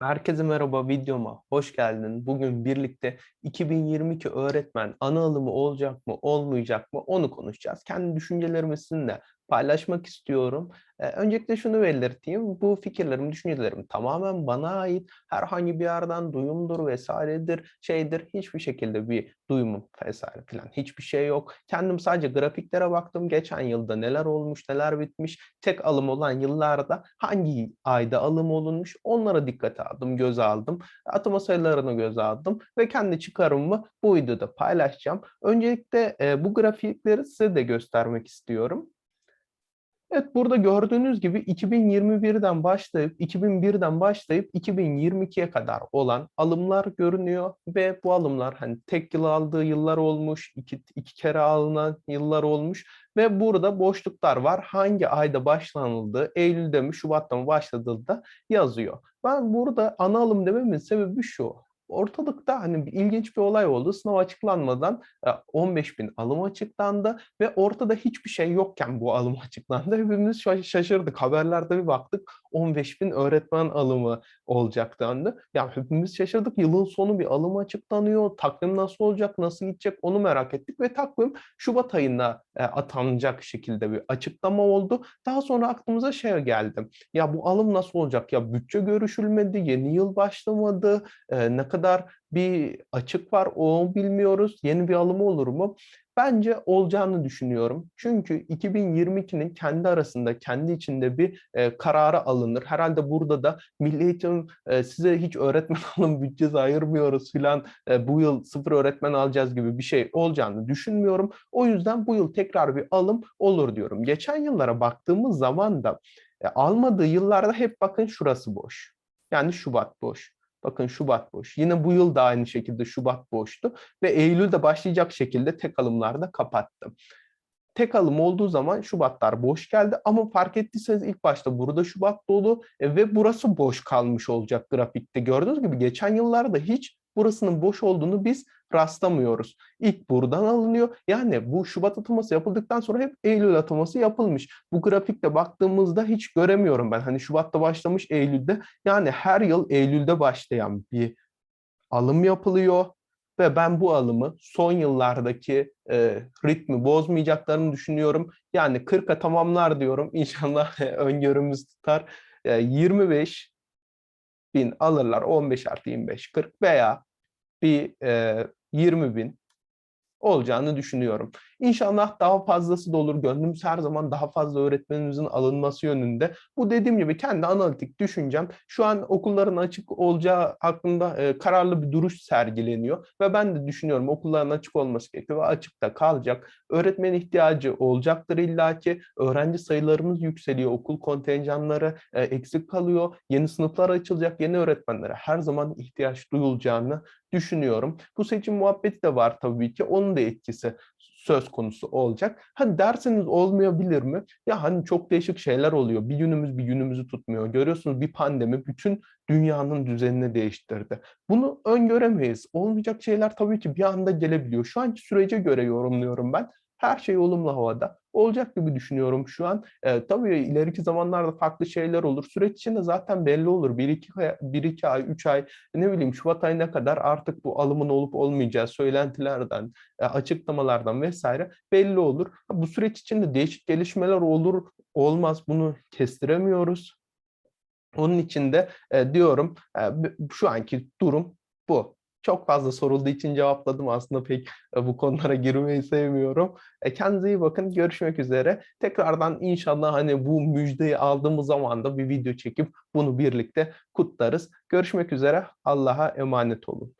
Herkese merhaba videoma hoş geldin. Bugün birlikte 2022 öğretmen ana alımı olacak mı olmayacak mı onu konuşacağız. Kendi düşüncelerimi sizinle paylaşmak istiyorum. Öncelikle şunu belirteyim. Bu fikirlerim, düşüncelerim tamamen bana ait. Herhangi bir yerden duyumdur vesairedir, şeydir. Hiçbir şekilde bir duyumum vesaire falan hiçbir şey yok. Kendim sadece grafiklere baktım. Geçen yılda neler olmuş, neler bitmiş. Tek alım olan yıllarda hangi ayda alım olunmuş onlara dikkate aldım, göze aldım. Atama sayılarını göze aldım ve kendi çıkarımımı bu videoda paylaşacağım. Öncelikle bu grafikleri size de göstermek istiyorum. Evet burada gördüğünüz gibi 2021'den başlayıp 2001'den başlayıp 2022'ye kadar olan alımlar görünüyor ve bu alımlar hani tek yıl aldığı yıllar olmuş, iki, iki kere alınan yıllar olmuş ve burada boşluklar var. Hangi ayda başlanıldığı, Eylül'de mi, Şubat'ta mı başladığı da yazıyor. Ben burada ana alım dememin sebebi şu ortalıkta hani bir ilginç bir olay oldu. Sınav açıklanmadan 15 e, bin alım açıklandı ve ortada hiçbir şey yokken bu alım açıklandı. Hepimiz şaşırdık. Haberlerde bir baktık 15 bin öğretmen alımı olacak dendi. Yani hepimiz şaşırdık. Yılın sonu bir alım açıklanıyor. Takvim nasıl olacak, nasıl gidecek onu merak ettik ve takvim Şubat ayında e, atanacak şekilde bir açıklama oldu. Daha sonra aklımıza şey geldi. Ya bu alım nasıl olacak? Ya bütçe görüşülmedi, yeni yıl başlamadı, e, ne kadar bir açık var onu bilmiyoruz. Yeni bir alım olur mu? Bence olacağını düşünüyorum. Çünkü 2022'nin kendi arasında, kendi içinde bir e, kararı alınır. Herhalde burada da Milli Eğitim e, size hiç öğretmen alım bütçesi ayırmıyoruz filan e, bu yıl sıfır öğretmen alacağız gibi bir şey olacağını düşünmüyorum. O yüzden bu yıl tekrar bir alım olur diyorum. Geçen yıllara baktığımız zaman da e, almadığı yıllarda hep bakın şurası boş. Yani Şubat boş. Bakın Şubat boş. Yine bu yıl da aynı şekilde Şubat boştu ve Eylül'de başlayacak şekilde tek alımlarda kapattı. Tek alım olduğu zaman Şubatlar boş geldi ama fark ettiyseniz ilk başta burada Şubat dolu e, ve burası boş kalmış olacak grafikte. Gördüğünüz gibi geçen yıllarda hiç burasının boş olduğunu biz rastlamıyoruz. İlk buradan alınıyor. Yani bu Şubat atılması yapıldıktan sonra hep Eylül atılması yapılmış. Bu grafikte baktığımızda hiç göremiyorum ben. Hani Şubat'ta başlamış Eylül'de. Yani her yıl Eylül'de başlayan bir alım yapılıyor ve ben bu alımı son yıllardaki e, ritmi bozmayacaklarını düşünüyorum. Yani 40'a tamamlar diyorum. İnşallah öngörümüz tutar. E, 25 bin alırlar 15 artı 25 40 veya bir e, 20 bin olacağını düşünüyorum. İnşallah daha fazlası da olur. Gönlümüz her zaman daha fazla öğretmenimizin alınması yönünde. Bu dediğim gibi kendi analitik düşüncem. Şu an okulların açık olacağı hakkında e, kararlı bir duruş sergileniyor ve ben de düşünüyorum okulların açık olması gerekiyor ve açıkta kalacak. Öğretmen ihtiyacı olacaktır illaki. Öğrenci sayılarımız yükseliyor. Okul kontenjanları e, eksik kalıyor. Yeni sınıflar açılacak. Yeni öğretmenlere her zaman ihtiyaç duyulacağını düşünüyorum. Bu seçim muhabbeti de var tabii ki. Onun da etkisi söz konusu olacak. Hani derseniz olmayabilir mi? Ya hani çok değişik şeyler oluyor. Bir günümüz bir günümüzü tutmuyor. Görüyorsunuz bir pandemi bütün dünyanın düzenini değiştirdi. Bunu öngöremeyiz. Olmayacak şeyler tabii ki bir anda gelebiliyor. Şu anki sürece göre yorumluyorum ben. Her şey olumlu havada. Olacak gibi düşünüyorum şu an. E, tabii ileriki zamanlarda farklı şeyler olur. Süreç içinde zaten belli olur. 1-2 bir iki ay, 3 ay, ne bileyim Şubat ayına kadar artık bu alımın olup olmayacağı söylentilerden, e, açıklamalardan vesaire belli olur. Bu süreç içinde değişik gelişmeler olur, olmaz bunu kestiremiyoruz. Onun için de e, diyorum e, şu anki durum bu çok fazla sorulduğu için cevapladım. Aslında pek e, bu konulara girmeyi sevmiyorum. E, kendinize iyi bakın. Görüşmek üzere. Tekrardan inşallah hani bu müjdeyi aldığımız zaman da bir video çekip bunu birlikte kutlarız. Görüşmek üzere. Allah'a emanet olun.